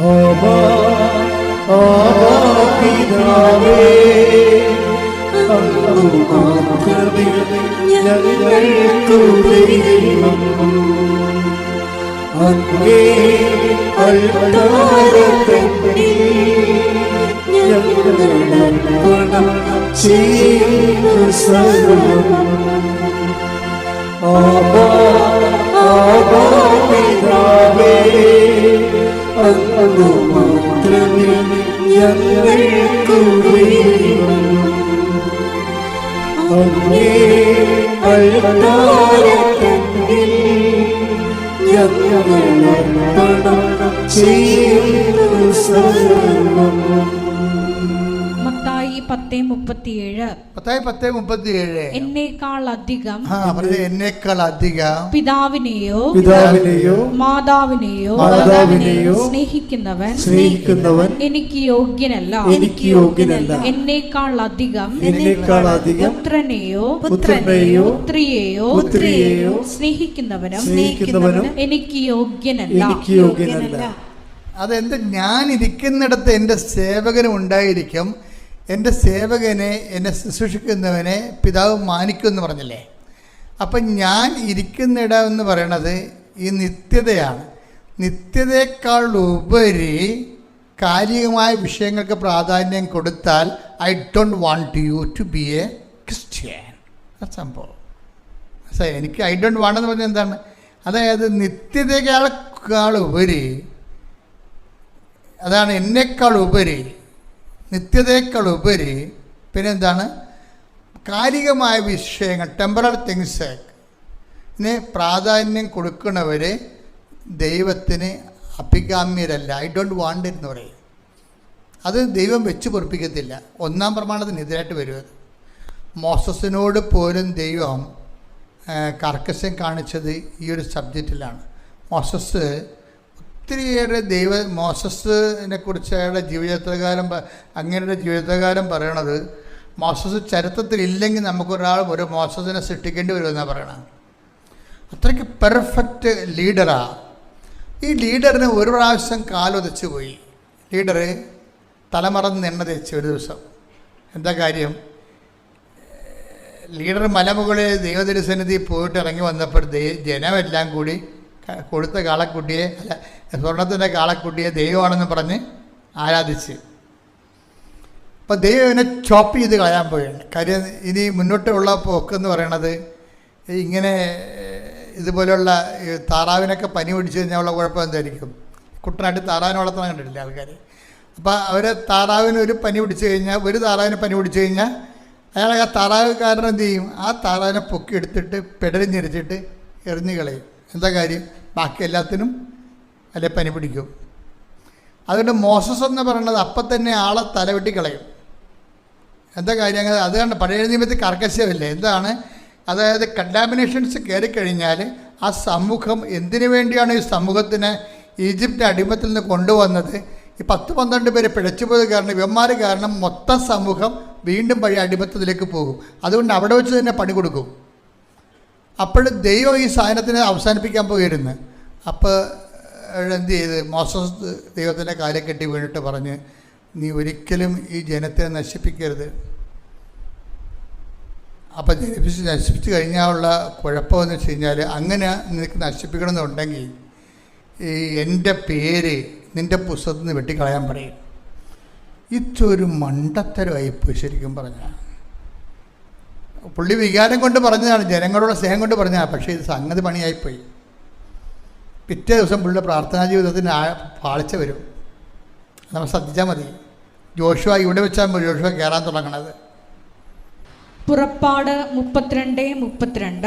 ആബാ, ആബാ പിതാവേ, അങ്ങ് മാത്രമേ ഞങ്ങൾക്കു ദൈവം. അങ്ങേ അൾത്താരത്തണ്ടിൽ ഞങ്ങളർപ്പണം ചെയ്യുന്നു സർവം. ആബാ, ആബാ പിതാവേ, അങ്ങ് മാത്രമേ ഞങ്ങൾക്കു ദൈവം. അങ്ങേ അൾത്താരത്തണ്ടിൽ ഞങ്ങളർപ്പണം ചെയ്യുന്നു സർവം. പത്തേ മുപ്പത്തിയേഴ്. പത്തായി പത്ത് മുപ്പത്തിയേഴ്. എന്നേക്കാൾ അധികം എന്നേക്കാൾ അധികം. പിതാവിനെയോ പിതാവിനെയോ മാതാവിനെയോ മാതാവിനെയോ സ്നേഹിക്കുന്നവൻ സ്നേഹിക്കുന്നവൻ എനിക്ക് യോഗ്യനല്ല. എനിക്ക് യോഗ്യനല്ല. എന്നേക്കാൾ അധികം എന്നേക്കാൾ അധികം പുത്രനെയോ പുത്രനെയോ പുത്രിയെയോ പുത്രിയെയോ സ്നേഹിക്കുന്നവനും സ്നേഹിക്കുന്നവനും എനിക്ക് യോഗ്യനല്ല. എനിക്ക് യോഗ്യനല്ല. അതെന്ത് ഞാൻ ഇരിക്കുന്നിടത്ത് എന്റെ സേവകനും ഉണ്ടായിരിക്കും. എന്റെ സേവകനെ എന്നെ ശുശ്രൂഷിക്കുന്നവനെ പിതാവ് മാനിക്കും എന്ന് പറഞ്ഞില്ലേ? അപ്പം ഞാൻ ഇരിക്കുന്നിടം എന്ന് പറയണത് ഈ നിത്യതയാണ്. നിത്യതയേക്കാൾ ഉപരി കാലികമായ വിഷയങ്ങൾക്ക് പ്രാധാന്യം കൊടുത്താൽ I don't want you to be a Christian സംഭവം സാർ എനിക്ക് ഐ ഡോണ്ട് വാണ്ട് എന്ന് പറഞ്ഞാൽ എന്താണ്? അതായത് നിത്യതയേക്കാൾ ഉപരി അതാണ് എന്നേക്കാൾ ഉപരി നിത്യതയേക്കാൾ ഉപരി പിന്നെന്താണ്? കാലികമായ വിഷയങ്ങൾ ടെമ്പറൽ തിങ്സ് ന് പ്രാധാന്യം കൊടുക്കുന്നവർ ദൈവത്തിന് അഭികാമ്യരല്ല. ഐ ഡോണ്ട് വാണ്ട് എന്ന് പറയും. അത് ദൈവം വെച്ച് പൊറപ്പിക്കത്തില്ല. ഒന്നാം പ്രമാണത്തിന് എതിരായിട്ട് വരും മോസസിനോട് പോലും ദൈവം കർക്കശം കാണിച്ചത് ഈ ഒരു സബ്ജക്റ്റിലാണ് മോസസ് ഒത്തിരിയേറെ ദൈവ മോസസിനെ കുറിച്ച് അയാളുടെ ജീവിതകാലം അങ്ങനെയുടെ ജീവിതകാലം പറയണത് മോസസ് ചരിത്രത്തിൽ ഇല്ലെങ്കിൽ നമുക്കൊരാൾ ഒരു മോസസിനെ സൃഷ്ടിക്കേണ്ടി വരുമെന്നാണ് പറയണത് അത്രയ്ക്ക് പെർഫെക്റ്റ് ലീഡറാണ് ഈ ലീഡറിന് ഒരു പ്രാവശ്യം കാലൊതച്ച് പോയി. ലീഡർ തലമറന്ന് എണ്ണ തേച്ച് ഒരു ദിവസം. എന്താ കാര്യം? ലീഡർ മലമുകളിൽ ദൈവദരിസന്നിധി പോയിട്ട് ഇറങ്ങി വന്നപ്പോൾ ജനമെല്ലാം കൂടി കൊടുത്ത കാളക്കുട്ടിയെ അല്ല സ്വർണത്തിന്റെ കാളക്കുട്ടിയെ ദൈവമാണെന്ന് പറഞ്ഞ് ആരാധിച്ച്. അപ്പോൾ ദൈവം ഇവനെ ചോപ്പ് ചെയ്ത് കളയാൻ പോവുകയാണ്. കാര്യം ഇനി മുന്നോട്ടുള്ള പോക്കെന്ന് പറയണത് ഇങ്ങനെ ഇതുപോലെയുള്ള താറാവിനൊക്കെ പനി പിടിച്ചു കഴിഞ്ഞാൽ ഉള്ള കുഴപ്പം എന്തായിരിക്കും? കുട്ടനായിട്ട് താറാവിനെ വളർത്തണം കണ്ടിട്ടില്ല ആൾക്കാർ അപ്പോൾ അവർ താറാവിന് ഒരു പനി പിടിച്ചു കഴിഞ്ഞാൽ ഒരു താറാവിന് പനി പിടിച്ചു കഴിഞ്ഞാൽ അയാൾ ആ താറാവ് കാരണം എന്ത് ചെയ്യും? ആ താറാവിനെ പൊക്കി എടുത്തിട്ട് പെടലിഞ്ഞിരിച്ചിട്ട് എറിഞ്ഞു കളയും. എന്താ കാര്യം? ബാക്കി എല്ലാത്തിനും അല്ലെ പനി പിടിക്കും. അതുകൊണ്ട് മോസസ് എന്ന് പറയുന്നത് അപ്പം തന്നെ ആളെ തലവെട്ടി കളയും. എന്താ കാര്യം? അങ്ങനെ അത് കണ്ട് പഴയ നിയമത്തിൽ കർക്കശമില്ലേ എന്താണ്? അതായത് കണ്ടാമിനേഷൻസ് കയറിക്കഴിഞ്ഞാൽ ആ സമൂഹം എന്തിനു വേണ്ടിയാണ് ഈ സമൂഹത്തിനെ ഈജിപ്റ്റ് അടിമത്തിൽ നിന്ന് കൊണ്ടുവന്നത്? ഈ പത്ത് പന്ത്രണ്ട് പേര് പിഴച്ചുപോയത് കാരണം ഇവന്മാർ കാരണം മൊത്തം സമൂഹം വീണ്ടും പഴയ അടിമത്തത്തിലേക്ക് പോകും. അതുകൊണ്ട് അവിടെ വെച്ച് തന്നെ പണി കൊടുക്കും. അപ്പോൾ ദൈവം ഈ സാധനത്തിനെ അവസാനിപ്പിക്കാൻ പോയിരുന്നു. അപ്പോൾ എന്ത് ചെയ്ത്? മോസസ് ദൈവത്തിന്റെ കാര്യം കെട്ടി വീണിട്ട് പറഞ്ഞ് നീ ഒരിക്കലും ഈ ജനത്തെ നശിപ്പിക്കരുത്. അപ്പം ജനിപ്പിച്ച് നശിപ്പിച്ച് കഴിഞ്ഞാലുള്ള കുഴപ്പമെന്ന് വെച്ച് കഴിഞ്ഞാൽ അങ്ങനെ നിനക്ക് നശിപ്പിക്കണമെന്നുണ്ടെങ്കിൽ ഈ എന്റെ പേര് നിന്റെ പുസ്തകത്തിൽ നിന്ന് വെട്ടിക്കളയാൻ പറയും. ഇതൊരു മണ്ടത്തരമായിപ്പോയി ശരിക്കും പറഞ്ഞാൽ പുള്ളി വികാരം കൊണ്ട് പറഞ്ഞതാണ് ജനങ്ങളോട് സ്നേഹം കൊണ്ട് പറഞ്ഞതാണ് പക്ഷേ ഇത് സംഗതി പണിയായിപ്പോയി. പിറ്റേ ദിവസം പുള്ളിയുടെ പ്രാർത്ഥനാ ജീവിതത്തിന് ആ പാളിച്ച വരും. നമ്മൾ ശ്രദ്ധിച്ചാൽ മതി. ജോഷുവ ഇവിടെ വെച്ചാൽ ജോഷുവ കയറാൻ തുടങ്ങണത്. പുറപ്പാട് മുപ്പത്തിരണ്ട് മുപ്പത്തിരണ്ട്.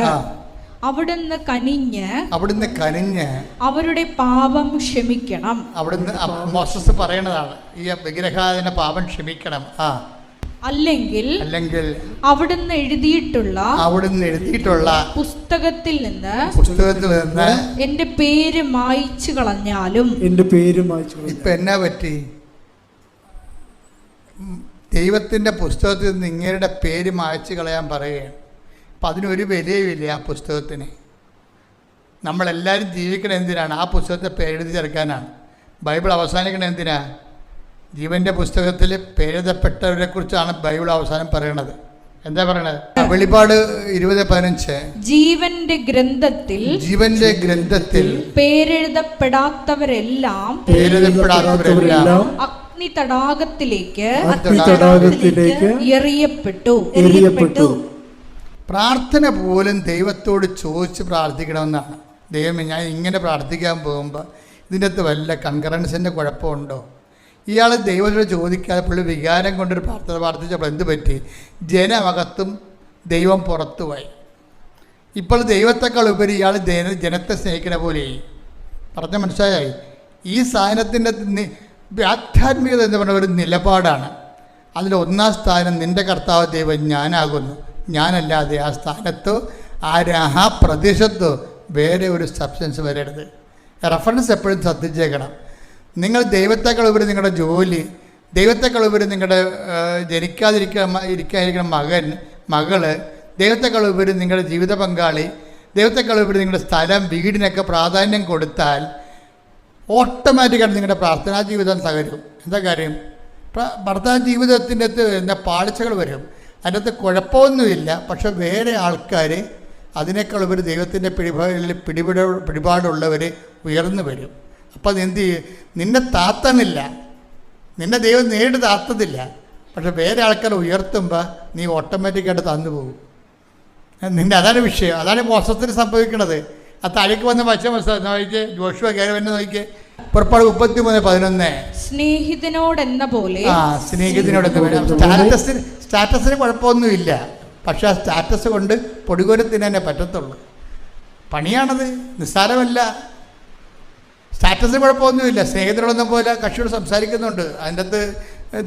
അവിടുന്ന് കനിഞ്ഞ് അവിടുന്ന് കനിഞ്ഞ് അവരുടെ പാപം ക്ഷമിക്കണം. അവിടുന്ന് മോസസ് പറയണതാണ് ഈ വിഗ്രഹാദിന്റെ പാപം ക്ഷമിക്കണം. ആ. അല്ലെങ്കിൽ അല്ലെങ്കിൽ അവിടുന്ന് എഴുതിയിട്ടുള്ള അവിടുന്ന് എഴുതിയിട്ടുള്ള പുസ്തകത്തിൽ നിന്ന് പുസ്തകത്തിൽ നിന്ന് എന്റെ പേര് മായിച്ചു കളഞ്ഞാലും എന്റെ പേര് മായിച്ചു ഇപ്പൊ എന്നാ പറ്റി? ദൈവത്തിന്റെ ദൈവത്തിന്റെ പുസ്തകത്തിൽ നിന്ന് ഇങ്ങയുടെ പേര് മായ്ച്ചു കളയാൻ പറയുകയാണ്. അപ്പം അതിനൊരു വിലയുമില്ല ആ പുസ്തകത്തിന്. നമ്മളെല്ലാവരും ജീവിക്കണം എന്തിനാണ്? ആ പുസ്തകത്തെ പേരെഴുതി ചേർക്കാനാണ്. ബൈബിൾ അവസാനിക്കണം എന്തിനാ? ജീവന്റെ പുസ്തകത്തിൽ പേരുതപ്പെട്ടവരെ കുറിച്ചാണ് ബൈബിൾ അവസാനം പറയണത്. എന്താ പറയണത്? വെളിപാട് ഇരുപത് പതിനഞ്ച്. ജീവന്റെ ഗ്രന്ഥത്തിൽ ജീവന്റെ ഗ്രന്ഥത്തിൽ പേരെഴുതപ്പെടാത്തവരെല്ലാം പേരെഴുതപ്പെടാത്തവരെല്ലാം അഗ്നി തടാകത്തിലേക്ക് തടാകത്തിലേക്ക് എറിയപ്പെട്ടു. എറിയപ്പെട്ടു. പ്രാർത്ഥന പോലും ദൈവത്തോട് ചോദിച്ച് പ്രാർത്ഥിക്കണമെന്നാണ്. ദൈവമേ ഞാൻ ഇങ്ങനെ പ്രാർത്ഥിക്കാൻ പോകുമ്പോൾ ഇതിന്റെ അകത്ത് വല്ല കൺകറൻസിന്റെ കുഴപ്പമുണ്ടോ? ഇയാൾ ദൈവത്തോട് ചോദിക്കാതെ പുള്ളി വികാരം കൊണ്ടൊരു പ്രാർത്ഥന പ്രാർത്ഥിച്ചപ്പോൾ എന്ത് പറ്റി? ജനമകത്തും ദൈവം പുറത്തുമായി ഇപ്പോൾ ദൈവത്തെക്കാൾ ഉപരി ഇയാൾ ജന ജനത്തെ സ്നേഹിക്കുന്ന പോലെയായി പറഞ്ഞ മനസ്സിലായി? ഈ സാധനത്തിന്റെ ആധ്യാത്മികത എന്ന് പറഞ്ഞ ഒരു നിലപാടാണ്. അതിൽ ഒന്നാം സ്ഥാനം നിന്റെ കർത്താവ് ദൈവം ഞാനാകുന്നു. ഞാനല്ലാതെ ആ സ്ഥാനത്തോ ആ ആ പ്രദേശത്തോ വേറെ ഒരു സബ്സ്റ്റൻസ് വരരുത്. റെഫറൻസ് എപ്പോഴും ശ്രദ്ധിച്ചേക്കണം. നിങ്ങൾ ദൈവത്തെക്കാൾ ഉപരി നിങ്ങളുടെ ജോലി ദൈവത്തെക്കാൾ ഉപരി നിങ്ങളുടെ ജനിക്കാതിരിക്കുക ഇരിക്കാതിരിക്കുന്ന മകൻ മകൾ ദൈവത്തെക്കാൾ ഉപരി നിങ്ങളുടെ ജീവിത പങ്കാളി ദൈവത്തെക്കാൾ ഉപരി നിങ്ങളുടെ സ്ഥലം വീടിനൊക്കെ പ്രാധാന്യം കൊടുത്താൽ ഓട്ടോമാറ്റിക്കായിട്ട് നിങ്ങളുടെ പ്രാർത്ഥനാ ജീവിതം തകരും. എന്താ കാര്യം? ഭർത്താ ജീവിതത്തിന്റെ അകത്ത് എന്താ പാളിച്ചകൾ വരും. അതിന്റെ അകത്ത് കുഴപ്പമൊന്നുമില്ല. പക്ഷെ വേറെ ആൾക്കാർ അതിനേക്കാൾ ഉപരി ദൈവത്തിന്റെ പിടിപാടിൽ പിടിപിട പിടിപാടുള്ളവർ ഉയർന്നു വരും. അപ്പോൾ അത് എന്ത് ചെയ്യും? നിന്നെ താത്തണില്ല നിന്നെ ദൈവം നേരിട്ട് താത്തതില്ല. പക്ഷെ വേറെ ആൾക്കാർ ഉയർത്തുമ്പോൾ നീ ഓട്ടോമാറ്റിക്കായിട്ട് തന്നു പോകും. നിന്റെ അതാണ് വിഷയം. അതാണ് മോശത്തിന് സംഭവിക്കുന്നത് ആ താഴേക്ക് വന്ന വച്ച നോക്കിക്കേ ജോഷുവ കയറി വന്നെ നോക്കിക്കേ. പുറപ്പാട് മുപ്പത്തി മൂന്ന് പതിനൊന്ന്. സ്നേഹിതനോടെന്ന പോലെ ആ സ്നേഹിതനോട് സ്റ്റാറ്റസിന് സ്റ്റാറ്റസിന് കുഴപ്പമൊന്നുമില്ല. പക്ഷെ ആ സ്റ്റാറ്റസ് കൊണ്ട് പൊടികൊരത്തിന് തന്നെ പറ്റത്തുള്ളൂ. പണിയാണത്. നിസ്സാരമല്ല. സ്റ്റാറ്റസിന് കുഴപ്പമൊന്നുമില്ല. സ്നേഹിതരോടൊന്നും പോലെ കക്ഷിയോട് സംസാരിക്കുന്നുണ്ട്. അതിന്റെ അകത്ത്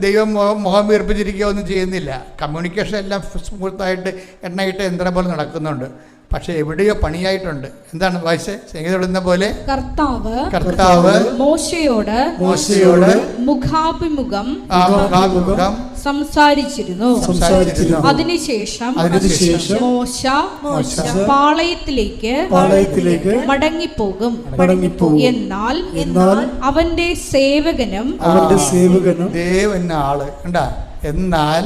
ദൈവം മുഖം മുഖം വീർപ്പിച്ചിരിക്കുകയോ ഒന്നും ചെയ്യുന്നില്ല. കമ്മ്യൂണിക്കേഷൻ എല്ലാം സ്മൂത്തായിട്ട് എണ്ണയിട്ട് യന്ത്രം പോലെ നടക്കുന്നുണ്ട്. പക്ഷേ എവിടെയോ പണിയായിട്ടുണ്ട്. എന്താണ് വായിച്ചേ സ്നേഹിതരോടുന്ന പോലെ? കർത്താവ് കർത്താവ് മോശയോട് മോശയോട് മുഖാഭിമുഖം മുഖാഭിമുഖം സംസാരിച്ചിരുന്നു. അതിനുശേഷം അതിനുശേഷം മോശ മോശ പാളയത്തിലേക്ക് പാളയത്തിലേക്ക് മടങ്ങിപ്പോകും. മടങ്ങിപ്പോകും. എന്നാൽ എന്നാൽ അവന്റെ സേവകനും അവന്റെ സേവകനും ദേവൻ ആൾ. കണ്ടാ? എന്നാൽ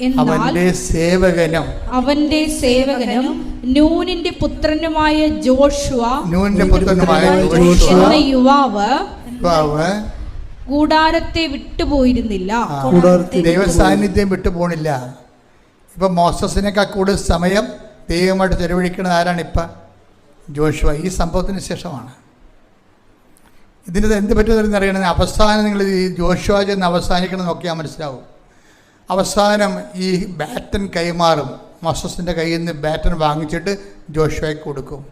അവന്റെ സേവകനും അവന്റെ സേവകനും നൂനിന്റെ പുത്രനുമായ ജോഷുവ നൂനിന്റെ പുത്രനുമായ എന്ന യുവാവ് കൂടാരത്തെ വിട്ടുപോയിരുന്നില്ല. ദൈവ സാന്നിധ്യം വിട്ടുപോണില്ല. ഇപ്പൊ മോസസിനേക്കാൾ കൂടുതൽ സമയം ദൈവമായിട്ട് ചെലവഴിക്കുന്നത് ആരാണ് ഇപ്പൊ? ജോഷുവ. ഈ സംഭവത്തിന് ശേഷമാണ്. ഇതിന് എന്ത് പറ്റുമെന്ന് അറിയണമെങ്കിൽ അവസാനം നിങ്ങൾ ഈ ജോഷുവ ചെന്ന് അവസാനിക്കണം നോക്കിയാൽ മനസ്സിലാവും. അവസാനം ഈ ബാറ്റൻ കൈമാറും. മസസിന്റെ കയ്യിൽ നിന്ന് ബാറ്റൻ വാങ്ങിച്ചിട്ട് ജോഷുവയ്ക്ക് കൊടുക്കും.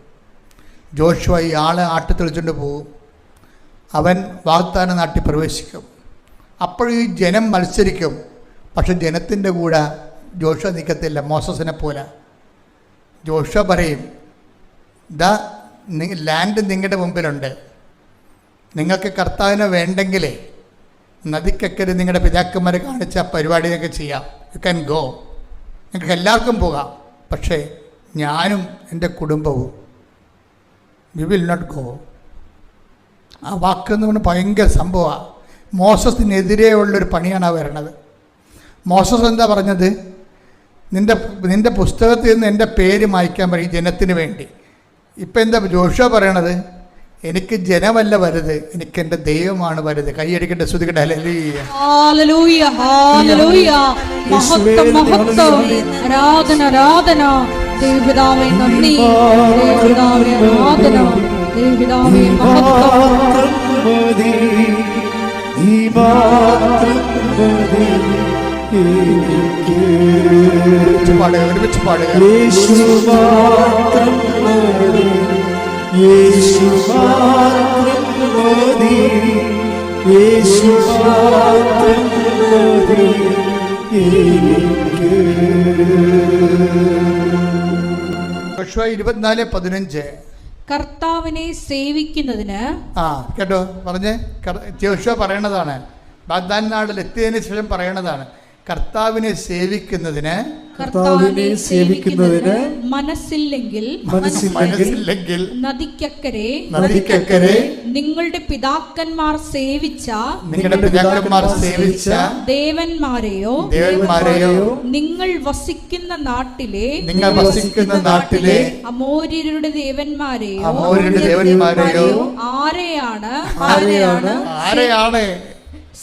ജോഷുവ ഈ ആളെ ആട്ടി തെളിച്ചുകൊണ്ട് പോകും അവൻ വാഗ്ദാന നാട്ടിൽ പ്രവേശിക്കും. അപ്പോൾ ഈ ജനം മത്സരിക്കും. പക്ഷെ ജനത്തിന്റെ കൂടെ ജോഷ നിൽക്കത്തില്ല മോസസിനെ പോലെ. ജോഷ പറയും ദ ലാൻഡ് നിങ്ങളുടെ മുമ്പിലുണ്ട്. നിങ്ങൾക്ക് കർത്താവിനെ വേണ്ടെങ്കിലേ നദിക്കക്കരെ നിങ്ങളുടെ പിതാക്കന്മാരെ കാണിച്ച പരിപാടിയൊക്കെ ചെയ്യാം. യു ക്യാൻ ഗോ നിങ്ങൾക്ക് എല്ലാവർക്കും പോകാം. പക്ഷേ ഞാനും എന്റെ കുടുംബവും വി വിൽ നോട്ട് ഗോ ആ വാക്കെന്ന് പറഞ്ഞാൽ ഭയങ്കര സംഭവമാണ് മോശത്തിനെതിരെയുള്ളൊരു പണിയാണ് വരണത്. മോസസ് എന്താ പറഞ്ഞത്? നിന്റെ നിന്റെ പുസ്തകത്തിൽ നിന്ന് എന്റെ പേര് മായ്ക്കാൻ പറയും ജനത്തിന് വേണ്ടി. ഇപ്പം എന്താ ജോഷ പറയണത്? എനിക്ക് ജനമല്ല വലുത് എനിക്ക് എന്റെ ദൈവമാണ് വലുത്. കൈയടിക്കട്ടെ ശ്രുതിക്കട്ടെ ആരാധന ആരാധന. ദേവപിതാവേ നന്ദി. ദേവപിതാവേ ആരാധന. ദേവപിതാവേ മഹത്വം. മാത്രം മതി നീ മാത്രം മതി എനിക്ക്. ഒരുമിച്ച് പാടുക ഒരുമിച്ച് പാടുക. മതി. മതി ഇരുപത്തിനാല് പതിനഞ്ച്. കർത്താവിനെ സേവിക്കുന്നതിന് ആ കേട്ടോ പറഞ്ഞേ. പറയണതാണ്. ബാഗ്ദാൻ നാടിൽ എത്തിയതിനു ശേഷം പറയണതാണ്. കർത്താവിനെ സേവിക്കുന്നതിന് കർത്താവിനെ സേവിക്കുന്നതിന് മനസ്സില്ലെങ്കിൽ മനസ്സില്ലെങ്കിൽ നദിക്കക്കരെ നദിക്കക്കരെ നിങ്ങളുടെ പിതാക്കന്മാർ സേവിച്ച നിങ്ങളുടെ പിതാക്കന്മാർ സേവിച്ച ദേവന്മാരെയോ ദേവന്മാരെയോ നിങ്ങൾ വസിക്കുന്ന നാട്ടിലെ നിങ്ങൾ വസിക്കുന്ന നാട്ടിലെ അമോര്യരുടെ ദേവന്മാരെയോ അമോര്യരുടെ ദേവന്മാരെയോ ആരെയാണ് ആരെയാണ് ആരെയാണ്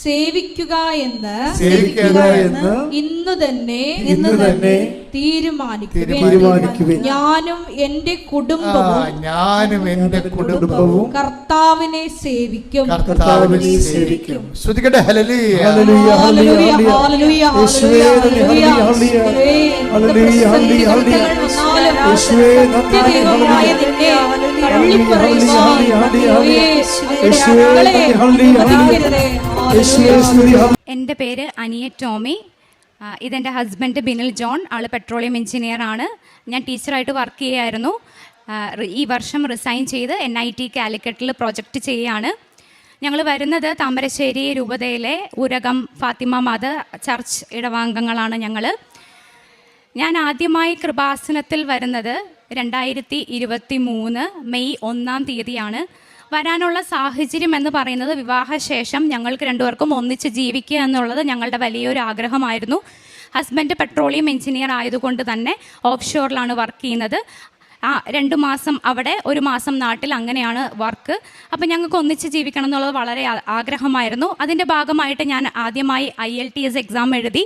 സേവിക്കുക എന്ന് സേവിക്കുക എന്ന് ഇന്ന് തന്നെ ഇന്ന് തന്നെ തീരുമാനിക്കുക. ഞാനും എന്റെ കുടുംബവും ഞാനും എന്റെ കുടുംബവും കർത്താവിനെ സേവിക്കും. കർത്താവിനെ സേവിക്കും. ശ്രുതികട്ടെ ഹല്ലേലൂയ. Hallelujah, hallelujah, hallelujah, hallelujah. Hallelujah, യേശുവേ, ഹല്ലേലൂയ. നിന്നെ തള്ളിപ്പറയുവാൻ. യേശുവേ, ഹല്ലേലൂയ, ഹല്ലേലൂയ. എന്റെ പേര് അനിയ ടോമി. ഇതെന്റെ ഇതെന്റെ ഹസ്ബൻഡ് ബിനിൽ ജോൺ. ആൾ പെട്രോളിയം എഞ്ചിനീയർ ആണ്. ഞാൻ ടീച്ചറായിട്ട് വർക്ക് ചെയ്യായിരുന്നു ഈ വർഷം റിസൈൻ ചെയ്ത് എൻ ഐ ടി കാലിക്കറ്റിൽ പ്രൊജക്റ്റ് ചെയ്യുകയാണ്. ഞങ്ങൾ വരുന്നത് താമരശ്ശേരി രൂപതയിലെ ഉരകം ഫാത്തിമ മത ചർച്ച് ഇടവാംഗങ്ങളാണ് ഞങ്ങൾ ഞാൻ ആദ്യമായി കൃപാസനത്തിൽ വരുന്നത് രണ്ടായിരത്തി ഇരുപത്തി മൂന്ന് മെയ് ഒന്നാം തീയതിയാണ്. വരാനുള്ള സാഹചര്യം എന്ന് പറയുന്നത് വിവാഹശേഷം ഞങ്ങൾക്ക് രണ്ടുപേർക്കും ഒന്നിച്ച് ജീവിക്കുക എന്നുള്ളത് ഞങ്ങളുടെ വലിയൊരു ആഗ്രഹമായിരുന്നു. ഹസ്ബൻഡ് പെട്രോളിയം എഞ്ചിനീയർ ആയതുകൊണ്ട് തന്നെ ഓഫ് ഷോറിലാണ് വർക്ക് ചെയ്യുന്നത്. ആ രണ്ട് മാസം അവിടെ ഒരു മാസം നാട്ടിൽ അങ്ങനെയാണ് വർക്ക് അപ്പം ഞങ്ങൾക്ക് ഒന്നിച്ച് ജീവിക്കണം എന്നുള്ളത് വളരെ ആഗ്രഹമായിരുന്നു. അതിന്റെ ഭാഗമായിട്ട് ഞാൻ ആദ്യമായി I L T S exam എഴുതി.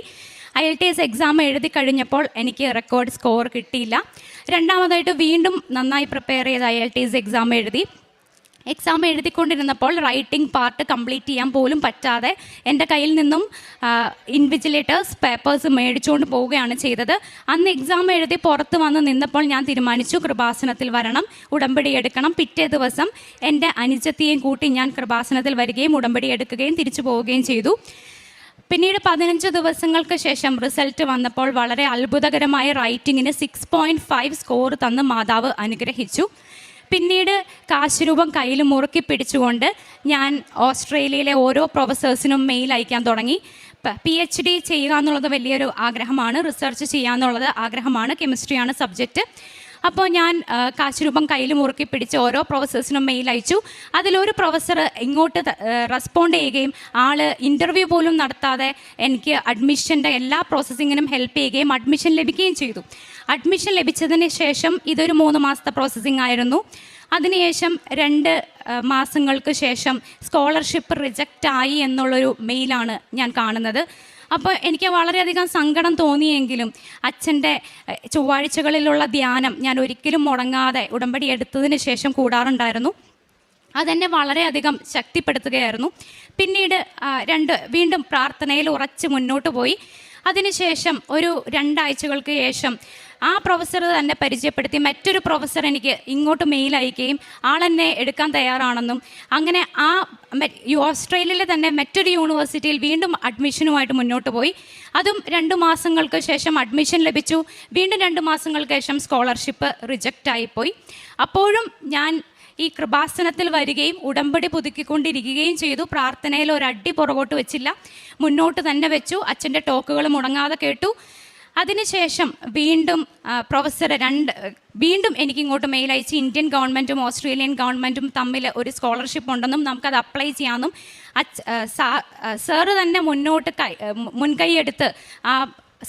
I L T S exam എഴുതി കഴിഞ്ഞപ്പോൾ എനിക്ക് റെക്കോർഡ് സ്കോർ കിട്ടിയില്ല. രണ്ടാമതായിട്ട് വീണ്ടും നന്നായി പ്രിപ്പയർ ചെയ്ത് I L T S exam എഴുതി. എക്സാം എഴുതിക്കൊണ്ടിരുന്നപ്പോൾ റൈറ്റിംഗ് പാർട്ട് കംപ്ലീറ്റ് ചെയ്യാൻ പോലും പറ്റാതെ എന്റെ കയ്യിൽ നിന്നും ഇൻവിജിലേറ്റേഴ്സ് പേപ്പേഴ്സ് മേടിച്ചുകൊണ്ട് പോവുകയാണ് ചെയ്തത്. അന്ന് എക്സാം എഴുതി പുറത്ത് വന്ന് നിന്നപ്പോൾ ഞാൻ തീരുമാനിച്ചു കൃപാസനത്തിൽ വരണം ഉടമ്പടി എടുക്കണം. പിറ്റേ ദിവസം എന്റെ അനുജത്തിയെയും കൂട്ടി ഞാൻ കൃപാസനത്തിൽ വരികയും ഉടമ്പടി എടുക്കുകയും തിരിച്ചു പോവുകയും ചെയ്തു. പിന്നീട് പതിനഞ്ച് ദിവസങ്ങൾക്ക് ശേഷം റിസൾട്ട് വന്നപ്പോൾ വളരെ അത്ഭുതകരമായ റൈറ്റിങ്ങിന് സിക്സ് പോയിന്റ് ഫൈവ് സ്കോർ തന്ന് മാതാവ് അനുഗ്രഹിച്ചു. പിന്നീട് കാശുരൂപം കയ്യിൽ മുറുക്കി പിടിച്ചുകൊണ്ട് ഞാൻ ഓസ്ട്രേലിയയിലെ ഓരോ പ്രൊഫസേഴ്സിനും മെയിൽ അയക്കാൻ തുടങ്ങി. പി എച്ച് ഡി ചെയ്യുക എന്നുള്ളത് വലിയൊരു ആഗ്രഹമാണ്. റിസർച്ച് ചെയ്യുക എന്നുള്ളത് ആഗ്രഹമാണ്. കെമിസ്ട്രിയാണ് സബ്ജക്റ്റ് അപ്പോൾ ഞാൻ കാശുരൂപം കയ്യിൽ മുറുക്കി പിടിച്ച് ഓരോ പ്രൊഫസേഴ്സിനും മെയിൽ അയച്ചു. അതിലൊരു പ്രൊഫസർ ഇങ്ങോട്ട് റെസ്പോണ്ട് ചെയ്യുകയും ആൾ ഇന്റർവ്യൂ പോലും നടത്താതെ എനിക്ക് അഡ്മിഷന്റെ എല്ലാ പ്രോസസ്സിങ്ങിനും ഹെൽപ്പ് ചെയ്യുകയും അഡ്മിഷൻ ലഭിക്കുകയും ചെയ്തു. അഡ്മിഷൻ ലഭിച്ചതിന് ശേഷം ഇതൊരു മൂന്ന് മാസത്തെ പ്രോസസ്സിംഗ് ആയിരുന്നു. അതിനുശേഷം രണ്ട് മാസങ്ങൾക്ക് ശേഷം സ്കോളർഷിപ്പ് റിജക്റ്റ് ആയി എന്നുള്ളൊരു മെയിലാണ് ഞാൻ കാണുന്നത്. അപ്പോൾ എനിക്ക് വളരെയധികം സങ്കടം തോന്നിയെങ്കിലും അച്ഛന്റെ ചൊവ്വാഴ്ചകളിലുള്ള ധ്യാനം ഞാൻ ഒരിക്കലും മുടങ്ങാതെ ഉടമ്പടി എടുത്തതിന് ശേഷം കൂടാറുണ്ടായിരുന്നു. അതെന്നെ വളരെയധികം ശക്തിപ്പെടുത്തുകയായിരുന്നു. പിന്നീട് രണ്ട് വീണ്ടും പ്രാർത്ഥനയിൽ ഉറച്ച് മുന്നോട്ട് പോയി. അതിനുശേഷം ഒരു രണ്ടാഴ്ചകൾക്ക് ശേഷം ആ പ്രൊഫസർ തന്നെ പരിചയപ്പെടുത്തി മറ്റൊരു പ്രൊഫസർ എനിക്ക് ഇങ്ങോട്ട് മെയിൽ അയക്കുകയും ആളെന്നെ എടുക്കാൻ തയ്യാറാണെന്നും അങ്ങനെ ആ ഓസ്ട്രേലിയയിലെ തന്നെ മറ്റൊരു യൂണിവേഴ്സിറ്റിയിൽ വീണ്ടും അഡ്മിഷനുമായിട്ട് മുന്നോട്ട് പോയി. അതും രണ്ട് മാസങ്ങൾക്ക് ശേഷം അഡ്മിഷൻ ലഭിച്ചു. വീണ്ടും രണ്ട് മാസങ്ങൾക്ക് ശേഷം സ്കോളർഷിപ്പ് റിജക്റ്റ് ആയിപ്പോയി അപ്പോഴും ഞാൻ ഈ കൃപാസനത്തിൽ വരികയും ഉടമ്പടി പുതുക്കിക്കൊണ്ടിരിക്കുകയും ചെയ്തു. പ്രാർത്ഥനയിൽ ഒരു അടി പുറകോട്ട് വെച്ചില്ല. മുന്നോട്ട് തന്നെ വെച്ചു. അച്ഛന്റെ ടോക്കുകൾ മുടങ്ങാതെ കേട്ടു. അതിനുശേഷം വീണ്ടും പ്രൊഫസർ രണ്ട് വീണ്ടും എനിക്ക് ഇങ്ങോട്ട് മെയിൽ അയച്ച് ഇന്ത്യൻ ഗവൺമെന്റും ഓസ്ട്രേലിയൻ ഗവൺമെന്റും തമ്മിൽ ഒരു സ്കോളർഷിപ്പ് ഉണ്ടെന്നും നമുക്കത് അപ്ലൈ ചെയ്യാമെന്നും സാറ് തന്നെ മുന്നോട്ട് കൈ മുൻകൈയെടുത്ത് ആ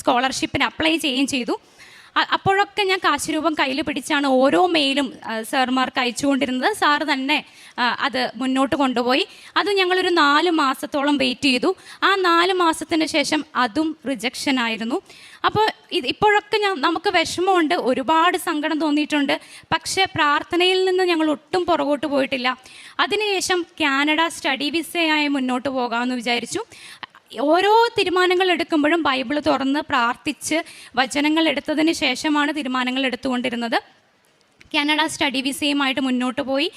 സ്കോളർഷിപ്പിന് അപ്ലൈ ചെയ്യുകയും ചെയ്തു. അപ്പോഴൊക്കെ ഞാൻ കാശ് രൂപം കയ്യിൽ പിടിച്ചാണ് ഓരോ മെയിലും സാർമാർക്ക് അയച്ചുകൊണ്ടിരുന്നത്. സാറ് തന്നെ അത് മുന്നോട്ട് കൊണ്ടുപോയി. അത് ഞങ്ങളൊരു നാല് മാസത്തോളം വെയിറ്റ് ചെയ്തു. ആ നാല് മാസത്തിന് ശേഷം അതും റിജക്ഷൻ ആയിരുന്നു. അപ്പോൾ ഇത് ഇപ്പോഴൊക്കെ ഞാൻ നമുക്ക് വിഷമമുണ്ട്. ഒരുപാട് സങ്കടം തോന്നിയിട്ടുണ്ട്. പക്ഷേ പ്രാർത്ഥനയിൽ നിന്ന് ഞങ്ങൾ ഒട്ടും പുറകോട്ട് പോയിട്ടില്ല. അതിനുശേഷം കാനഡ സ്റ്റഡി വിസയായി മുന്നോട്ട് പോകാമെന്ന് വിചാരിച്ചു. ഓരോ തീരുമാനങ്ങൾ എടുക്കുമ്പോഴും ബൈബിൾ തുറന്ന് പ്രാർത്ഥിച്ച് വചനങ്ങൾ എടുത്തതിന് ശേഷമാണ് തീരുമാനങ്ങൾ എടുത്തുകൊണ്ടിരുന്നത്. കാനഡ സ്റ്റഡി വിസയുമായിട്ട് മുന്നോട്ട് പോയി.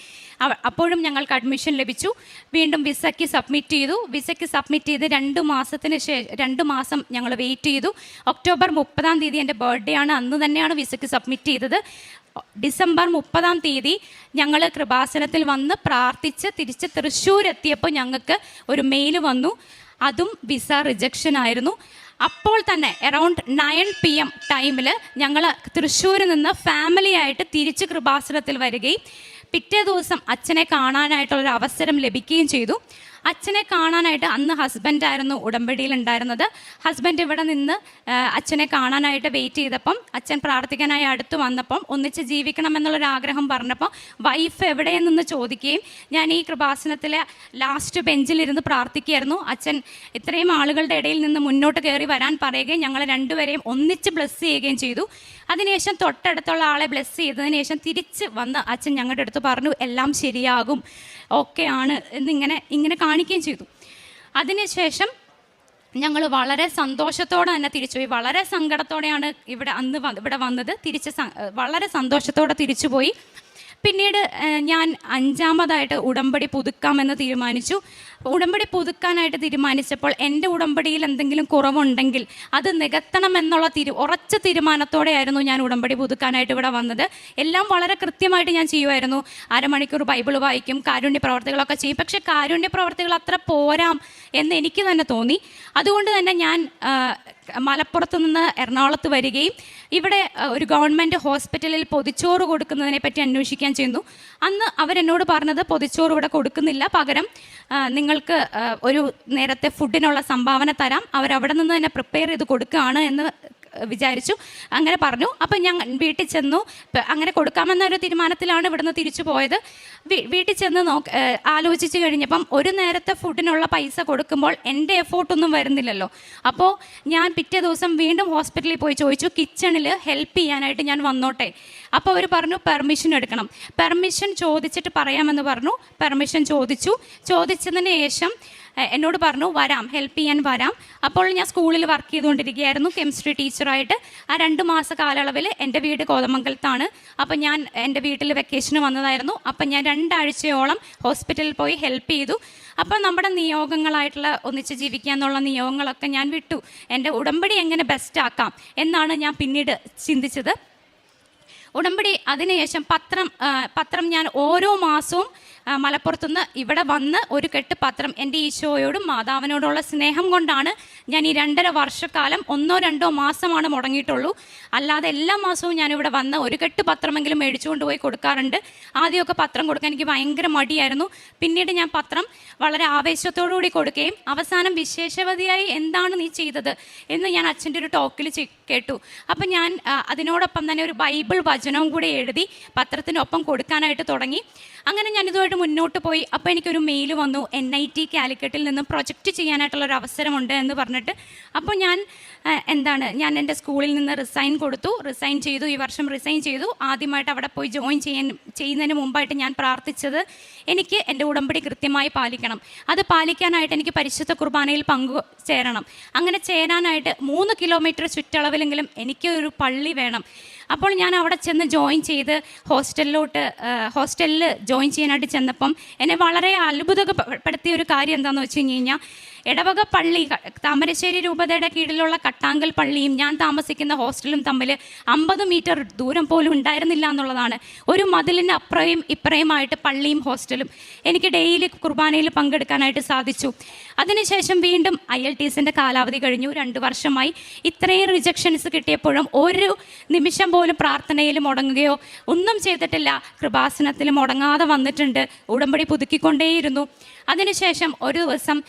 അപ്പോഴും ഞങ്ങൾക്ക് അഡ്മിഷൻ ലഭിച്ചു. വീണ്ടും വിസയ്ക്ക് സബ്മിറ്റ് ചെയ്തു. വിസയ്ക്ക് സബ്മിറ്റ് ചെയ്ത് രണ്ട് മാസത്തിന് ശേഷം രണ്ട് മാസം ഞങ്ങൾ വെയിറ്റ് ചെയ്തു. ഒക്ടോബർ മുപ്പതാം തീയതി എന്റെ ബർത്ത്ഡേ ആണ്. അന്ന് തന്നെയാണ് വിസയ്ക്ക് സബ്മിറ്റ് ചെയ്തത്. ഡിസംബർ മുപ്പതാം തീയതി ഞങ്ങൾ കൃപാസനത്തിൽ വന്ന് പ്രാർത്ഥിച്ച് തിരിച്ച് തൃശ്ശൂർ എത്തിയപ്പോൾ ഞങ്ങൾക്ക് ഒരു മെയിൽ വന്നു. അതും വിസ റിജക്ഷൻ ആയിരുന്നു. അപ്പോൾ തന്നെ അറൗണ്ട് നയൻ പി എം ടൈമിൽ ഞങ്ങൾ തൃശ്ശൂരിൽ നിന്ന് ഫാമിലി ആയിട്ട് തിരിച്ച് കൃപാസനത്തിൽ വരികയും പിറ്റേ ദിവസം അച്ഛനെ കാണാനായിട്ടുള്ളൊരു അവസരം ലഭിക്കുകയും ചെയ്തു. അച്ഛനെ കാണാനായിട്ട് അന്ന് ഹസ്ബൻഡായിരുന്നു ഉടമ്പടിയിൽ ഉണ്ടായിരുന്നത്. ഹസ്ബൻഡ് ഇവിടെ നിന്ന് അച്ഛനെ കാണാനായിട്ട് വെയിറ്റ് ചെയ്തപ്പം അച്ഛൻ പ്രാർത്ഥിക്കാനായി അടുത്ത് വന്നപ്പം ഒന്നിച്ച് ജീവിക്കണം എന്നുള്ളൊരു ആഗ്രഹം പറഞ്ഞപ്പോൾ വൈഫ് എവിടെയെന്ന് ചോദിക്കുകയും ഞാൻ ഈ കൃപാസനത്തിലെ ലാസ്റ്റ് ബെഞ്ചിലിരുന്ന് പ്രാർത്ഥിക്കുകയായിരുന്നു. അച്ഛൻ ഇത്രയും ആളുകളുടെ ഇടയിൽ നിന്ന് മുന്നോട്ട് കയറി വരാൻ പറയുകയും ഞങ്ങൾ രണ്ടുപേരെയും ഒന്നിച്ച് ബ്ലെസ് ചെയ്യുകയും ചെയ്തു. അതിനുശേഷം തൊട്ടടുത്തുള്ള ആളെ ബ്ലസ് ചെയ്തതിന് ശേഷം തിരിച്ച് വന്ന് അച്ഛൻ ഞങ്ങളുടെ അടുത്ത് പറഞ്ഞു എല്ലാം ശരിയാകും. ഓക്കെ ആണ് എന്നിങ്ങനെ ഇങ്ങനെ കാണിക്കുകയും ചെയ്തു. അതിനുശേഷം ഞങ്ങൾ വളരെ സന്തോഷത്തോടെ തന്നെ തിരിച്ചുപോയി. വളരെ സങ്കടത്തോടെയാണ് ഇവിടെ അന്ന് ഇവിടെ വന്നത്. തിരിച്ച് വളരെ സന്തോഷത്തോടെ തിരിച്ചുപോയി. പിന്നീട് ഞാൻ അഞ്ചാമതായിട്ട് ഉടമ്പടി പുതുക്കാമെന്ന് തീരുമാനിച്ചു. ഉടമ്പടി പുതുക്കാനായിട്ട് തീരുമാനിച്ചപ്പോൾ എന്റെ ഉടമ്പടിയിൽ എന്തെങ്കിലും കുറവുണ്ടെങ്കിൽ അത് നികത്തണം എന്നുള്ള തിരു ഉറച്ച തീരുമാനത്തോടെയായിരുന്നു ഞാൻ ഉടമ്പടി പുതുക്കാനായിട്ട് ഇവിടെ വന്നത്. എല്ലാം വളരെ കൃത്യമായിട്ട് ഞാൻ ചെയ്യുമായിരുന്നു. അരമണിക്കൂർ ബൈബിൾ വായിക്കും കാരുണ്യ പ്രവർത്തികളൊക്കെ ചെയ്യും. പക്ഷേ കാരുണ്യ പ്രവർത്തികൾ അത്ര പോരാം എന്ന് എനിക്ക് തന്നെ തോന്നി. അതുകൊണ്ട് തന്നെ ഞാൻ മലപ്പുറത്ത് നിന്ന് എറണാകുളത്ത് വരികയും ഇവിടെ ഒരു ഗവൺമെന്റ് ഹോസ്പിറ്റലിൽ പൊതിച്ചോറ് കൊടുക്കുന്നതിനെ പറ്റി അന്വേഷിക്കാൻ ചെയ്യുന്നു അന്ന് അവരെന്നോട് പറഞ്ഞത് പൊതിച്ചോറ് ഇവിടെ കൊടുക്കുന്നില്ല. പകരം ആ, നിങ്ങൾക്ക് ഒരു നേരത്തെ ഫുഡിനുള്ള സംഭാവന തരാം. അവരവിടെ നിന്ന് തന്നെ പ്രിപ്പയർ ചെയ്ത് കൊടുക്കുകയാണ് എന്ന് വിചാരിച്ചു. അങ്ങനെ പറഞ്ഞു. അപ്പം ഞാൻ വീട്ടിൽ ചെന്നു. അങ്ങനെ കൊടുക്കാമെന്നൊരു തീരുമാനത്തിലാണ് ഇവിടുന്ന് തിരിച്ചു പോയത്. വീട്ടിൽ ചെന്ന് നോക്ക് ആലോചിച്ച് കഴിഞ്ഞപ്പം ഒരു നേരത്തെ ഫുഡിനുള്ള പൈസ കൊടുക്കുമ്പോൾ എന്റെ എഫോർട്ടൊന്നും വരുന്നില്ലല്ലോ. അപ്പോൾ ഞാൻ പിറ്റേ ദിവസം വീണ്ടും ഹോസ്പിറ്റലിൽ പോയി ചോദിച്ചു കിച്ചണിൽ ഹെൽപ്പ് ചെയ്യാനായിട്ട് ഞാൻ വന്നോട്ടെ? അപ്പോൾ അവർ പറഞ്ഞു പെർമിഷൻ എടുക്കണം. പെർമിഷൻ ചോദിച്ചിട്ട് പറയാമെന്ന് പറഞ്ഞു. പെർമിഷൻ ചോദിച്ചു. ചോദിച്ചതിന് ശേഷം എന്നോട് പറഞ്ഞു വരാം ഹെൽപ്പ് ചെയ്യാൻ വരാം. അപ്പോൾ ഞാൻ സ്കൂളിൽ വർക്ക് ചെയ്തുകൊണ്ടിരിക്കുകയായിരുന്നു കെമിസ്ട്രി ടീച്ചറായിട്ട് ആ രണ്ട് മാസ കാലയളവിൽ എന്റെ വീട് കോതമംഗലത്താണ്. അപ്പോൾ ഞാൻ എന്റെ വീട്ടിൽ വെക്കേഷന് വന്നതായിരുന്നു. അപ്പം ഞാൻ രണ്ടാഴ്ചയോളം ഹോസ്പിറ്റലിൽ പോയി ഹെൽപ്പ് ചെയ്തു. അപ്പം നമ്മുടെ നിയോഗങ്ങളായിട്ടുള്ള ഒന്നിച്ച് ജീവിക്കുക എന്നുള്ള നിയോഗങ്ങളൊക്കെ ഞാൻ വിട്ടു. എന്റെ ഉടമ്പടി എങ്ങനെ ബെസ്റ്റ് ആക്കാം എന്നാണ് ഞാൻ പിന്നീട് ചിന്തിച്ചത്. ഉടമ്പടി അതിനുശേഷം പത്രം പത്രം ഞാൻ ഓരോ മാസവും മലപ്പുറത്തുനിന്ന് ഇവിടെ വന്ന് ഒരു കെട്ട് പത്രം എന്റെ ഈശോയോടും മാതാവിനോടുള്ള സ്നേഹം കൊണ്ടാണ് ഞാൻ ഈ രണ്ടര വർഷക്കാലം ഒന്നോ രണ്ടോ മാസമാണ് മുടങ്ങിയിട്ടുള്ളൂ. അല്ലാതെ എല്ലാ മാസവും ഞാനിവിടെ വന്ന് ഒരു കെട്ട് പത്രമെങ്കിലും മേടിച്ചുകൊണ്ട് പോയി കൊടുക്കാറുണ്ട്. ആദ്യമൊക്കെ പത്രം കൊടുക്കാൻ എനിക്ക് ഭയങ്കര മടിയായിരുന്നു. പിന്നീട് ഞാൻ പത്രം വളരെ ആവേശത്തോടു കൂടി കൊടുക്കുകയും അവസാനം വിശേഷവതിയായി എന്താണ് നീ ചെയ്തത് എന്ന് ഞാൻ അച്ഛന്റെ ഒരു ടോക്കിൽ കേട്ടു. അപ്പം ഞാൻ അതിനോടൊപ്പം തന്നെ ഒരു ബൈബിൾ വചനവും കൂടി എഴുതി പത്രത്തിനൊപ്പം കൊടുക്കാനായിട്ട് തുടങ്ങി. അങ്ങനെ ഞാൻ ഇതുമായിട്ട് മുന്നോട്ട് പോയി. അപ്പോൾ എനിക്കൊരു മെയിൽ വന്നു. എൻ ഐ ടി കാലിക്കറ്റിൽ നിന്ന് പ്രൊജക്റ്റ് ചെയ്യാനായിട്ടുള്ളൊരു അവസരമുണ്ട് എന്ന് പറഞ്ഞിട്ട്. അപ്പോൾ ഞാൻ എന്താണ് ഞാൻ എന്റെ സ്കൂളിൽ നിന്ന് റിസൈൻ കൊടുത്തു. റിസൈൻ ചെയ്തു. ഈ വർഷം റിസൈൻ ചെയ്തു. ആദ്യമായിട്ട് അവിടെ പോയി ജോയിൻ ചെയ്യാൻ ചെയ്യുന്നതിന് മുമ്പായിട്ട് ഞാൻ പ്രാർത്ഥിച്ചത് എനിക്ക് എന്റെ ഉടമ്പടി കൃത്യമായി പാലിക്കണം. അത് പാലിക്കാനായിട്ട് എനിക്ക് പരിശുദ്ധ കുർബാനയിൽ പങ്കു ചേരണം. അങ്ങനെ ചേരാനായിട്ട് മൂന്ന് കിലോമീറ്റർ ചുറ്റളവിലെങ്കിലും എനിക്ക് ഒരു പള്ളി വേണം. അപ്പോൾ ഞാൻ അവിടെ ചെന്ന് ജോയിൻ ചെയ്ത് ഹോസ്റ്റലിലോട്ട് ഹോസ്റ്റലിൽ ജോയിൻ ചെയ്യാനായിട്ട് ചെന്നപ്പം എന്നെ വളരെ അത്ഭുതപ്പെടുത്തിയ ഒരു കാര്യം എന്താണെന്ന് വെച്ച് കഴിഞ്ഞ് കഴിഞ്ഞാൽ ഇടവക പള്ളി താമരശ്ശേരി രൂപതയുടെ കീഴിലുള്ള കട്ടാങ്കൽ പള്ളിയും ഞാൻ താമസിക്കുന്ന ഹോസ്റ്റലും തമ്മിൽ അമ്പത് മീറ്റർ ദൂരം പോലും ഉണ്ടായിരുന്നില്ല എന്നുള്ളതാണ്. ഒരു മതിലിന് അപ്പുറയും ഇപ്പുറയുമായിട്ട് പള്ളിയും ഹോസ്റ്റലും എനിക്ക് ഡെയിലി കുർബാനയിൽ പങ്കെടുക്കാനായിട്ട് സാധിച്ചു. അതിനുശേഷം വീണ്ടും ഐ എൽ ടി എസിന്റെ കാലാവധി കഴിഞ്ഞു. രണ്ട് വർഷമായി ഇത്രയും റിജക്ഷൻസ് കിട്ടിയപ്പോഴും ഒരു നിമിഷം പോലും പ്രാർത്ഥനയിൽ മുടങ്ങുകയോ ഒന്നും ചെയ്തിട്ടില്ല. കൃപാസനത്തിൽ മുടങ്ങാതെ വന്നിട്ടുണ്ട്. ഉടമ്പടി പുതുക്കിക്കൊണ്ടേയിരുന്നു. അതിനുശേഷം ഒരു ദിവസം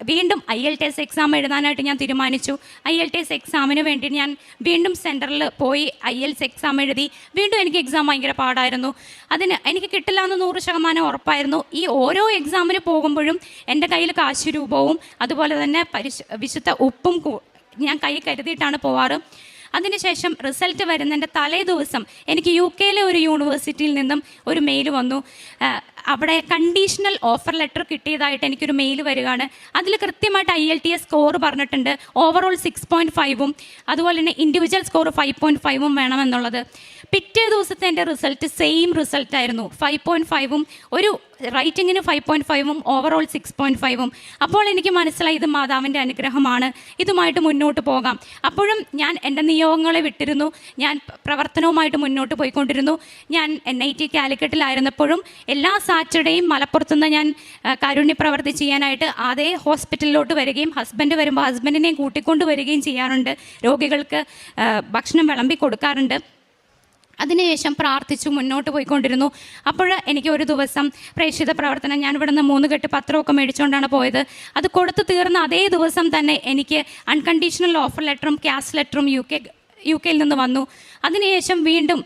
വീണ്ടും I L T S exam എഴുതാനായിട്ട് ഞാൻ തീരുമാനിച്ചു. ഐ എൽ ടി എസ് എക്സാമിന് വേണ്ടി ഞാൻ വീണ്ടും സെന്ററിൽ പോയി ഐ എൽ എസ് എക്സാം എഴുതി. വീണ്ടും എനിക്ക് എക്സാം ഭയങ്കര പാടായിരുന്നു. അതിന് എനിക്ക് കിട്ടില്ല എന്ന് നൂറ് ശതമാനം ഉറപ്പായിരുന്നു. ഈ ഓരോ എക്സാമിന് പോകുമ്പോഴും എന്റെ കയ്യിൽ കാശുരൂപവും അതുപോലെ തന്നെ പരിശു വിശുദ്ധ ഉപ്പും ഞാൻ കൈ കരുതിയിട്ടാണ് പോവാറ്. അതിനുശേഷം റിസൾട്ട് വരുന്നതിന്റെ തലേ ദിവസം എനിക്ക് യു കെയിലെ ഒരു യൂണിവേഴ്സിറ്റിയിൽ നിന്നും ഒരു മെയിൽ വന്നു. അവിടെ കണ്ടീഷണൽ ഓഫർ ലെറ്റർ കിട്ടിയതായിട്ട് എനിക്കൊരു മെയിൽ വരികയാണ്. അതിൽ കൃത്യമായിട്ട് I L T S score പറഞ്ഞിട്ടുണ്ട്. ഓവറോൾ സിക്സ് പോയിന്റ് ഫൈവും അതുപോലെ തന്നെ ഇൻഡിവിജ്വൽ സ്കോർ ഫൈവ് പോയിന്റ് ഫൈവും വേണമെന്നുള്ളത്. പിറ്റേ ദിവസത്തെ എന്റെ റിസൾട്ട് സെയിം റിസൾട്ടായിരുന്നു ഫൈവ് പോയിന്റ് ഫൈവും ഒരു റൈറ്റിങ്ങിന് ഫൈവ് പോയിന്റ് ഫൈവും ഓവറോൾ സിക്സ് പോയിന്റ് ഫൈവും അപ്പോൾ എനിക്ക് മനസ്സിലായി ഇത് മാതാവിന്റെ അനുഗ്രഹമാണ്. ഇതുമായിട്ട് മുന്നോട്ട് പോകാം. അപ്പോഴും ഞാൻ എന്റെ നിയോഗങ്ങളെ വിട്ടിരുന്നു. ഞാൻ പ്രവർത്തനവുമായിട്ട് മുന്നോട്ട് പോയിക്കൊണ്ടിരുന്നു. ഞാൻ എൻ ഐ ടി കാലിക്കറ്റിലായിരുന്നപ്പോഴും എല്ലാ സാറ്റർഡേയും മലപ്പുറത്തുനിന്ന് ഞാൻ കാരുണ്യ പ്രവർത്തി ചെയ്യാനായിട്ട് അതേ ഹോസ്പിറ്റലിലോട്ട് വരികയും ഹസ്ബൻഡ് വരുമ്പോൾ ഹസ്ബൻഡിനെയും കൂട്ടിക്കൊണ്ട് വരികയും ചെയ്യാറുണ്ട്. രോഗികൾക്ക് ഭക്ഷണം വിളമ്പി കൊടുക്കാറുണ്ട്. അതിനുശേഷം പ്രാർത്ഥിച്ചു മുന്നോട്ട് പോയിക്കൊണ്ടിരുന്നു. അപ്പോൾ എനിക്ക് ഒരു ദിവസം പ്രേക്ഷിത പ്രവർത്തനം ഞാൻ ഇവിടുന്ന് മൂന്ന് കെട്ട് പത്രമൊക്കെ മേടിച്ചുകൊണ്ടാണ് പോയത്. അത് കൊടുത്തു തീർന്ന അതേ ദിവസം തന്നെ എനിക്ക് അൺകണ്ടീഷണൽ ഓഫർ ലെറ്ററും ക്യാഷ് ലെറ്ററും യു കെ യു കെയിൽ നിന്ന് വന്നു. അതിനുശേഷം വീണ്ടും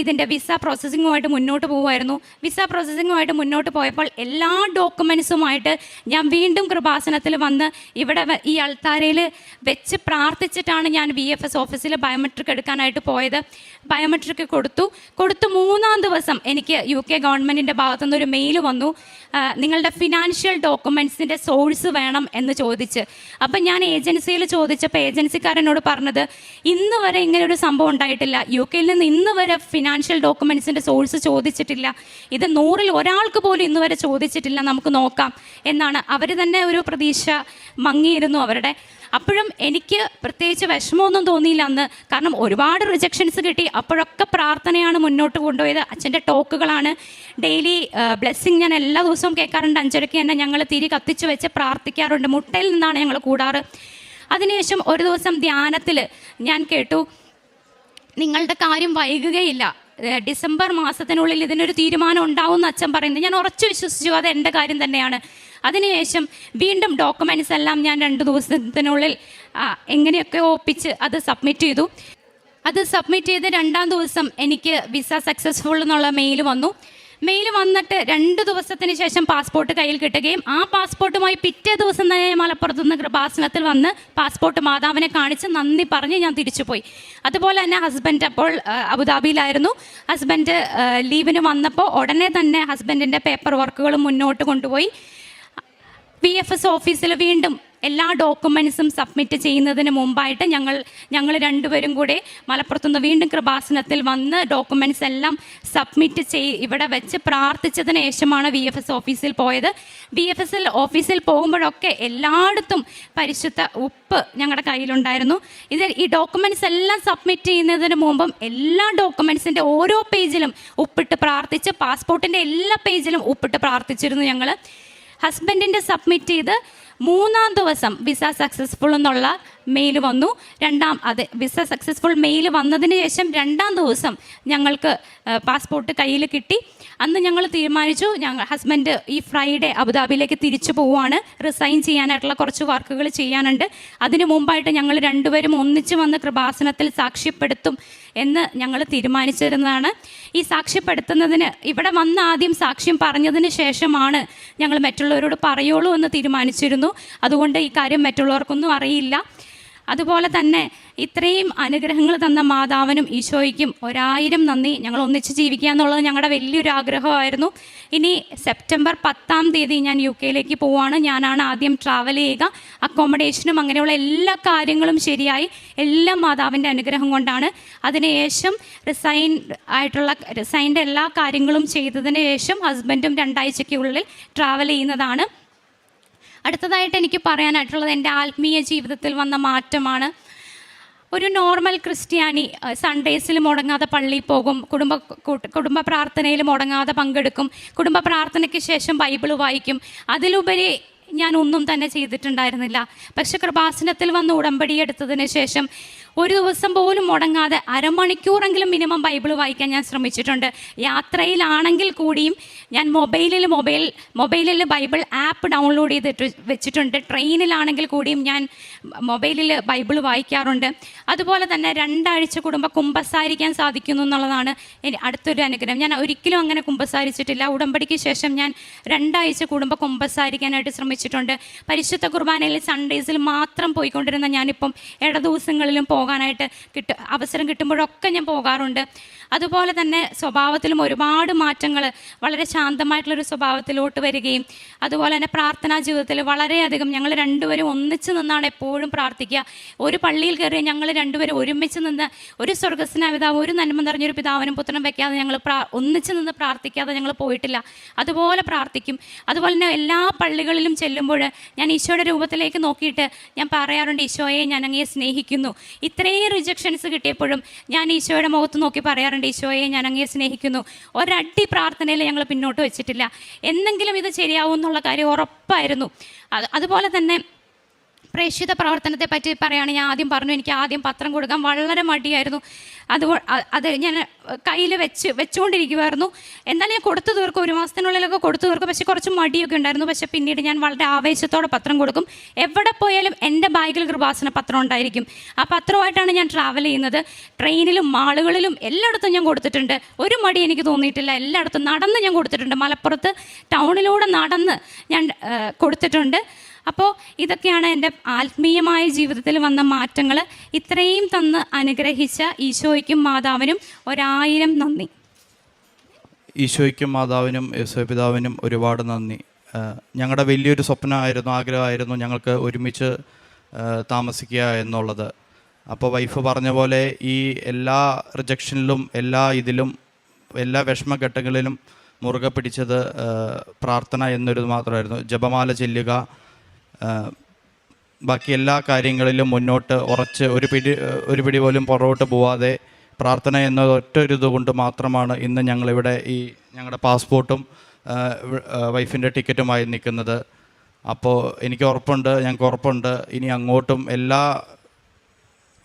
ഇതിന്റെ വിസ പ്രോസസ്സിങ്ങുമായിട്ട് മുന്നോട്ട് പോകുമായിരുന്നു വിസ പ്രോസസ്സിങ്ങുമായിട്ട് മുന്നോട്ട് പോയപ്പോൾ എല്ലാ ഡോക്യുമെൻസുമായിട്ട് ഞാൻ വീണ്ടും കൃപാസനത്തിൽ വന്ന് ഇവിടെ ഈ അൾത്താരയിൽ വെച്ച് പ്രാർത്ഥിച്ചിട്ടാണ് ഞാൻ ബി എഫ് എസ് ഓഫീസിൽ ബയോമെട്രിക് എടുക്കാനായിട്ട് പോയത്. ബയോമെട്രിക് കൊടുത്തു. കൊടുത്തു മൂന്നാം ദിവസം എനിക്ക് യു കെ ഗവൺമെന്റിന്റെ ഭാഗത്തുനിന്ന് ഒരു മെയിൽ വന്നു. നിങ്ങളുടെ ഫിനാൻഷ്യൽ ഡോക്യുമെൻസിന്റെ സോഴ്സ് വേണം എന്ന് ചോദിച്ച്. അപ്പം ഞാൻ ഏജൻസിയിൽ ചോദിച്ചപ്പോൾ ഏജൻസിക്കാരനോട് പറഞ്ഞത് ഇന്ന് വരെ ഇങ്ങനെ ഒരു സംഭവം ഉണ്ടായിട്ടില്ല. യു കെയിൽ നിന്ന് ഇന്ന് വരെ ഫിനാൻഷ്യൽ ഡോക്യുമെൻസിന്റെ സോഴ്സ് ചോദിച്ചിട്ടില്ല. ഇത് നൂറിൽ ഒരാൾക്ക് പോലും ഇന്ന് വരെ ചോദിച്ചിട്ടില്ല. നമുക്ക് നോക്കാം എന്നാണ് അവർ തന്നെ ഒരു പ്രതീക്ഷ മങ്ങിയിരുന്നു അവരുടെ. അപ്പോഴും എനിക്ക് പ്രത്യേകിച്ച് വിഷമമൊന്നും തോന്നിയില്ല അന്ന്. കാരണം ഒരുപാട് റിജക്ഷൻസ് കിട്ടി. അപ്പോഴൊക്കെ പ്രാർത്ഥനയാണ് മുന്നോട്ട് കൊണ്ടുപോയത്. അച്ഛന്റെ ടോക്കുകളാണ്. ഡെയിലി ബ്ലെസ്സിങ് ഞാൻ എല്ലാ ദിവസവും കേൾക്കാറുണ്ട്. അഞ്ചരയ്ക്ക് തന്നെ ഞങ്ങൾ തിരി കത്തിച്ച് വെച്ച് പ്രാർത്ഥിക്കാറുണ്ട്. മുട്ടയിൽ നിന്നാണ് ഞങ്ങൾ കൂടാറ്. അതിനുശേഷം ഒരു ദിവസം ധ്യാനത്തിൽ ഞാൻ കേട്ടു. നിങ്ങളുടെ കാര്യം വൈകുകയില്ല. ഡിസംബർ മാസത്തിനുള്ളിൽ ഇതിനൊരു തീരുമാനം ഉണ്ടാവും എന്ന് അച്ഛൻ പറയുന്നത് ഞാൻ ഉറച്ചു വിശ്വസിച്ചു അത് എന്റെ കാര്യം തന്നെയാണ്. അതിനുശേഷം വീണ്ടും ഡോക്യുമെന്റ്സ് എല്ലാം ഞാൻ രണ്ട് ദിവസത്തിനുള്ളിൽ എങ്ങനെയൊക്കെ ഒപ്പിച്ച് അത് സബ്മിറ്റ് ചെയ്തു. അത് സബ്മിറ്റ് ചെയ്ത് രണ്ടാം ദിവസം എനിക്ക് വിസ സക്സസ്ഫുൾ എന്നുള്ള മെയിൽ വന്നു. മെയിൽ വന്നിട്ട് രണ്ട് ദിവസത്തിന് ശേഷം പാസ്പോർട്ട് കയ്യിൽ കിട്ടുകയും ആ പാസ്പോർട്ടുമായി പിറ്റേ ദിവസം തന്നെ മലപ്പുറത്ത് നിന്ന് കൃപാസനത്തിൽ വന്ന് പാസ്പോർട്ട് മാതാവിനെ കാണിച്ച് നന്ദി പറഞ്ഞ് ഞാൻ തിരിച്ചുപോയി. അതുപോലെ തന്നെ ഹസ്ബൻഡ് അപ്പോൾ അബുദാബിയിലായിരുന്നു. ഹസ്ബൻഡ് ലീവിന് വന്നപ്പോൾ ഉടനെ തന്നെ ഹസ്ബൻഡിന്റെ പേപ്പർ വർക്കുകൾ മുന്നോട്ട് കൊണ്ടുപോയി. പി എഫ് എസ് ഓഫീസിൽ വീണ്ടും എല്ലാ ഡോക്യുമെൻസും സബ്മിറ്റ് ചെയ്യുന്നതിന് മുമ്പായിട്ട് ഞങ്ങൾ ഞങ്ങൾ രണ്ടുപേരും കൂടെ മലപ്പുറത്തുനിന്ന് വീണ്ടും കൃപാസനത്തിൽ വന്ന് ഡോക്യുമെൻസ് എല്ലാം സബ്മിറ്റ് ചെയ് ഇവിടെ വെച്ച് പ്രാർത്ഥിച്ചതിന് ശേഷമാണ് വി എഫ് എസ് ഓഫീസിൽ പോയത്. വി എഫ് എസ് എൽ ഓഫീസിൽ പോകുമ്പോഴൊക്കെ എല്ലായിടത്തും പരിശുദ്ധ ഉപ്പ് ഞങ്ങളുടെ കയ്യിലുണ്ടായിരുന്നു. ഇത് ഈ ഡോക്യുമെൻസ് എല്ലാം സബ്മിറ്റ് ചെയ്യുന്നതിന് മുമ്പും എല്ലാ ഡോക്യുമെൻസിന്റെ ഓരോ പേജിലും ഉപ്പിട്ട് പ്രാർത്ഥിച്ച് പാസ്പോർട്ടിന്റെ എല്ലാ പേജിലും ഉപ്പിട്ട് പ്രാർത്ഥിച്ചിരുന്നു ഞങ്ങൾ ഹസ്ബൻഡിന്റെ സബ്മിറ്റ് ചെയ്ത് മൂന്നാം ദിവസം വിസ സക്സസ്ഫുൾ എന്നുള്ള മെയിൽ വന്നു. രണ്ടാം അതെ വിസ സക്സസ്ഫുൾ മെയിൽ വന്നതിന് ശേഷം രണ്ടാം ദിവസം ഞങ്ങൾക്ക് പാസ്പോർട്ട് കയ്യിൽ കിട്ടി. അന്ന് ഞങ്ങൾ തീരുമാനിച്ചു ഞങ്ങൾ ഹസ്ബൻഡ് ഈ ഫ്രൈഡേ അബുദാബിയിലേക്ക് തിരിച്ചു പോവുകയാണ്. റിസൈൻ ചെയ്യാനായിട്ടുള്ള കുറച്ച് വർക്കുകൾ ചെയ്യാനുണ്ട്. അതിനു മുമ്പായിട്ട് ഞങ്ങൾ രണ്ടുപേരും ഒന്നിച്ച് വന്ന് കൃപാസനത്തിൽ സാക്ഷ്യപ്പെടുത്തും എന്ന് ഞങ്ങൾ തീരുമാനിച്ചിരുന്നതാണ്. ഈ സാക്ഷ്യപ്പെടുത്തുന്നതിന് ഇവിടെ വന്ന് ആദ്യം സാക്ഷ്യം പറഞ്ഞതിന് ശേഷമാണ് ഞങ്ങൾ മറ്റുള്ളവരോട് പറയുള്ളൂ എന്ന് തീരുമാനിച്ചിരുന്നു. അതുകൊണ്ട് ഈ കാര്യം മറ്റുള്ളവർക്കൊന്നും അറിയില്ല. അതുപോലെ തന്നെ ഇത്രയും അനുഗ്രഹങ്ങൾ തന്ന മാതാവിനും ഈശോയ്ക്കും ഒരായിരം നന്ദി. ഞങ്ങൾ ഒന്നിച്ച് ജീവിക്കുക എന്നുള്ളത് ഞങ്ങളുടെ വലിയൊരു ആഗ്രഹമായിരുന്നു. ഇനി സെപ്റ്റംബർ പത്താം തീയതി ഞാൻ യു കെയിലേക്ക് പോവുകയാണ് ഞാനാണ് ആദ്യം ട്രാവൽ ചെയ്യുക. അക്കോമഡേഷനും അങ്ങനെയുള്ള എല്ലാ കാര്യങ്ങളും ശരിയായി. എല്ലാം മാതാവിന്റെ അനുഗ്രഹം കൊണ്ടാണ്. അതിനുശേഷം റിസൈൻ ആയിട്ടുള്ള റിസൈന്റെ എല്ലാ കാര്യങ്ങളും ചെയ്തതിന് ശേഷം ഹസ്ബൻഡും രണ്ടാഴ്ചയ്ക്കുള്ളിൽ ട്രാവൽ ചെയ്യുന്നതാണ്. അടുത്തതായിട്ട് എനിക്ക് പറയാനായിട്ടുള്ളത് എന്റെ ആത്മീയ ജീവിതത്തിൽ വന്ന മാറ്റമാണ്. ഒരു നോർമൽ ക്രിസ്ത്യാനി സൺഡേസിൽ മുടങ്ങാതെ പള്ളിയിൽ പോകും കുടുംബ കുടുംബ പ്രാർത്ഥനയിൽ മുടങ്ങാതെ പങ്കെടുക്കും കുടുംബ പ്രാർത്ഥനയ്ക്ക് ശേഷം ബൈബിൾ വായിക്കും. അതിലുപരി ഞാൻ ഒന്നും തന്നെ ചെയ്തിട്ടുണ്ടായിരുന്നില്ല. പക്ഷെ കൃപാസനത്തിൽ വന്ന് ഉടമ്പടി എടുത്തതിന് ശേഷം ഒരു ദിവസം പോലും മുടങ്ങാതെ അരമണിക്കൂറെങ്കിലും മിനിമം ബൈബിൾ വായിക്കാൻ ഞാൻ ശ്രമിച്ചിട്ടുണ്ട്. യാത്രയിലാണെങ്കിൽ കൂടിയും ഞാൻ മൊബൈലിൽ മൊബൈൽ മൊബൈലിൽ ബൈബിൾ ആപ്പ് ഡൗൺലോഡ് ചെയ്തിട്ട് വെച്ചിട്ടുണ്ട്. ട്രെയിനിലാണെങ്കിൽ കൂടിയും ഞാൻ മൊബൈലിൽ ബൈബിൾ വായിക്കാറുണ്ട്. അതുപോലെ തന്നെ രണ്ടാഴ്ച കുടുംബം കുമ്പസാരിക്കാൻ സാധിക്കുന്നു എന്നുള്ളതാണ് അടുത്തൊരു അനുഗ്രഹം. ഞാൻ ഒരിക്കലും അങ്ങനെ കുമ്പസാരിച്ചിട്ടില്ല. ഉടമ്പടിക്ക് ശേഷം ഞാൻ രണ്ടാഴ്ച കുടുംബം കുമ്പസാരിക്കാനായിട്ട് ശ്രമിച്ചിട്ടുണ്ട്. പരിശുദ്ധ കുർബാനയിൽ സൺഡേസിൽ മാത്രം പോയിക്കൊണ്ടിരുന്ന ഞാനിപ്പം ഇട ദിവസങ്ങളിലും പോകും പോകാനായിട്ട് കിട്ട അവസരം കിട്ടുമ്പോഴൊക്കെ ഞാൻ പോകാറുണ്ട്. അതുപോലെ തന്നെ സ്വഭാവത്തിലും ഒരുപാട് മാറ്റങ്ങൾ വളരെ ശാന്തമായിട്ടുള്ളൊരു സ്വഭാവത്തിലോട്ട് വരികയും അതുപോലെ തന്നെ പ്രാർത്ഥനാ ജീവിതത്തിൽ വളരെയധികം ഞങ്ങൾ രണ്ടുപേരും ഒന്നിച്ച് നിന്നാണ് എപ്പോഴും പ്രാർത്ഥിക്കുക. ഒരു പള്ളിയിൽ കയറി ഞങ്ങൾ രണ്ടുപേരും ഒരുമിച്ച് നിന്ന് ഒരു സ്വർഗസ്നായ പിതാവ് ഒരു നന്മ നിറഞ്ഞൊരു പിതാവിനും പുത്രനും വയ്ക്കാതെ ഞങ്ങൾ പ്രാ ഒന്നിച്ച് നിന്ന് പ്രാർത്ഥിക്കാതെ ഞങ്ങൾ പോയിട്ടില്ല. അതുപോലെ പ്രാർത്ഥിക്കും. അതുപോലെ തന്നെ എല്ലാ പള്ളികളിലും ചെല്ലുമ്പോൾ ഞാൻ ഈശോയുടെ രൂപത്തിലേക്ക് നോക്കിയിട്ട് ഞാൻ പറയാറുണ്ട് ഈശോയെ ഞാൻ അങ്ങയെ സ്നേഹിക്കുന്നു. ഇത്രയും റിജക്ഷൻസ് കിട്ടിയപ്പോഴും ഞാൻ ഈശോയുടെ മുഖത്ത് നോക്കി പറയാറുണ്ട് ഈശോയെ ഞാൻ അങ്ങേ സ്നേഹിക്കുന്നു. ഒരടി പ്രാർത്ഥനയിൽ ഞങ്ങൾ പിന്നോട്ട് വെച്ചിട്ടില്ല. എന്തെങ്കിലും ഇത് ശരിയാവും എന്നുള്ള കാര്യം ഉറപ്പായിരുന്നു. അത് അതുപോലെ തന്നെ പ്രേക്ഷിത പ്രവർത്തനത്തെ പറ്റി പറയുകയാണെങ്കിൽ ഞാൻ ആദ്യം പറഞ്ഞു എനിക്ക് ആദ്യം പത്രം കൊടുക്കാൻ വളരെ മടിയായിരുന്നു. അത് അത് ഞാൻ കയ്യിൽ വെച്ച് വെച്ചുകൊണ്ടിരിക്കുമായിരുന്നു എന്നാലും ഞാൻ കൊടുത്തു തീർക്കും. ഒരു മാസത്തിനുള്ളിലൊക്കെ കൊടുത്തു തീർക്കും. പക്ഷേ കുറച്ച് മടിയൊക്കെ ഉണ്ടായിരുന്നു. പക്ഷേ പിന്നീട് ഞാൻ വളരെ ആവേശത്തോടെ പത്രം കൊടുക്കും. എവിടെ പോയാലും എന്റെ ബാഗിൽ കൃപാസന പത്രം ഉണ്ടായിരിക്കും. ആ പത്രമായിട്ടാണ് ഞാൻ ട്രാവൽ ചെയ്യുന്നത്. ട്രെയിനിലും മാളുകളിലും എല്ലായിടത്തും ഞാൻ കൊടുത്തിട്ടുണ്ട്. ഒരു മടി എനിക്ക് തോന്നിയിട്ടില്ല. എല്ലായിടത്തും നടന്ന് ഞാൻ കൊടുത്തിട്ടുണ്ട്. മലപ്പുറത്ത് ടൗണിലൂടെ നടന്ന് ഞാൻ കൊടുത്തിട്ടുണ്ട്. അപ്പോൾ ഇതൊക്കെയാണ് എന്റെ ആത്മീയമായ ജീവിതത്തിൽ വന്ന മാറ്റങ്ങൾ ഇത്രയും തന്ന് അനുഗ്രഹിച്ച ഈശോയ്ക്കും മാതാവിനും ഒരായിരം നന്ദി. ഈശോയ്ക്കും മാതാവിനും യേശോ പിതാവിനും ഒരുപാട് നന്ദി. ഞങ്ങളുടെ വലിയൊരു സ്വപ്നമായിരുന്നു ആഗ്രഹമായിരുന്നു ഞങ്ങൾക്ക് ഒരുമിച്ച് താമസിക്കുക എന്നുള്ളത്. അപ്പോൾ വൈഫ് പറഞ്ഞ പോലെ ഈ എല്ലാ റിജക്ഷനിലും എല്ലാ ഇതിലും എല്ലാ വിഷമഘട്ടങ്ങളിലും മുറുകെ പിടിച്ചത് പ്രാർത്ഥന എന്നൊരു മാത്രമായിരുന്നു. ജപമാല ചെല്ലുക ബാക്കി എല്ലാ കാര്യങ്ങളിലും മുന്നോട്ട് ഉറച്ച് ഒരു പിടി ഒരു പിടി പോലും പുറകോട്ട് പോവാതെ പ്രാർത്ഥന എന്ന ഒറ്റ ഒരു ഇതുകൊണ്ട് മാത്രമാണ് ഇന്ന് ഞങ്ങളിവിടെ ഈ ഞങ്ങളുടെ പാസ്പോർട്ടും വൈഫിന്റെ ടിക്കറ്റുമായി നിൽക്കുന്നത്. അപ്പോൾ എനിക്ക് ഉറപ്പുണ്ട് ഞങ്ങൾക്ക് ഉറപ്പുണ്ട്. ഇനി അങ്ങോട്ടും എല്ലാ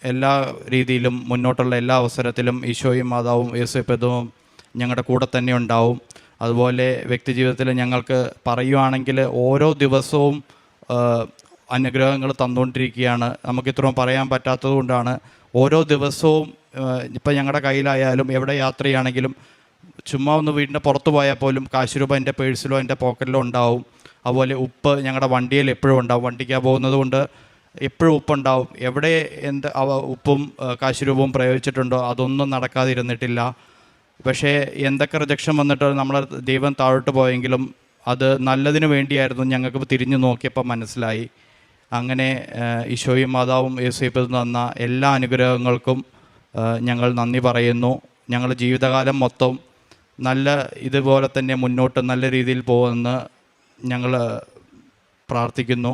എല്ലാ രീതിയിലും മുന്നോട്ടുള്ള എല്ലാ അവസരത്തിലും ഈശോയും മാതാവും യേസുപ്പതും ഞങ്ങളുടെ കൂടെ തന്നെ ഉണ്ടാവും. അതുപോലെ വ്യക്തിജീവിതത്തിൽ ഞങ്ങൾക്ക് പറയുവാണെങ്കിൽ ഓരോ ദിവസവും അനുഗ്രഹങ്ങൾ തന്നുകൊണ്ടിരിക്കുകയാണ് നമുക്ക് ഇത്രയും പറയാൻ പറ്റാത്തത് കൊണ്ടാണ് ഓരോ ദിവസവും ഇപ്പം ഞങ്ങളുടെ കയ്യിലായാലും എവിടെ യാത്രയാണെങ്കിലും ചുമ്മാ ഒന്ന് വീടിന്റെ പുറത്ത് പോയാൽ പോലും കാശ് രൂപ എന്റെ പേഴ്സിലോ എന്റെ പോക്കറ്റിലോ ഉണ്ടാവും. അതുപോലെ ഉപ്പ് ഞങ്ങളുടെ വണ്ടിയിൽ എപ്പോഴും ഉണ്ടാവും. വണ്ടിക്കാൻ പോകുന്നത് കൊണ്ട് എപ്പോഴും ഉപ്പുണ്ടാവും. എവിടെ എന്ത് അവ ഉപ്പും ആ, കാശ് രൂപവും പ്രയോഗിച്ചിട്ടുണ്ടോ അതൊന്നും നടക്കാതിരുന്നിട്ടില്ല. പക്ഷേ എന്തൊക്കെ റിജക്ഷൻ വന്നിട്ട് നമ്മൾ ദൈവം താഴോട്ട് പോയെങ്കിലും അത് നല്ലതിനു വേണ്ടിയായിരുന്നു ഞങ്ങൾക്ക് തിരിഞ്ഞു നോക്കിയപ്പോൾ മനസ്സിലായി. അങ്ങനെ ഈശോയും മാതാവും യേശുപ്പതും തന്ന എല്ലാ അനുഗ്രഹങ്ങൾക്കും ഞങ്ങൾ നന്ദി പറയുന്നു. ഞങ്ങൾ ജീവിതകാലം മൊത്തം നല്ല ഇതുപോലെ തന്നെ മുന്നോട്ട് നല്ല രീതിയിൽ പോകുമെന്ന് ഞങ്ങൾ പ്രാർത്ഥിക്കുന്നു.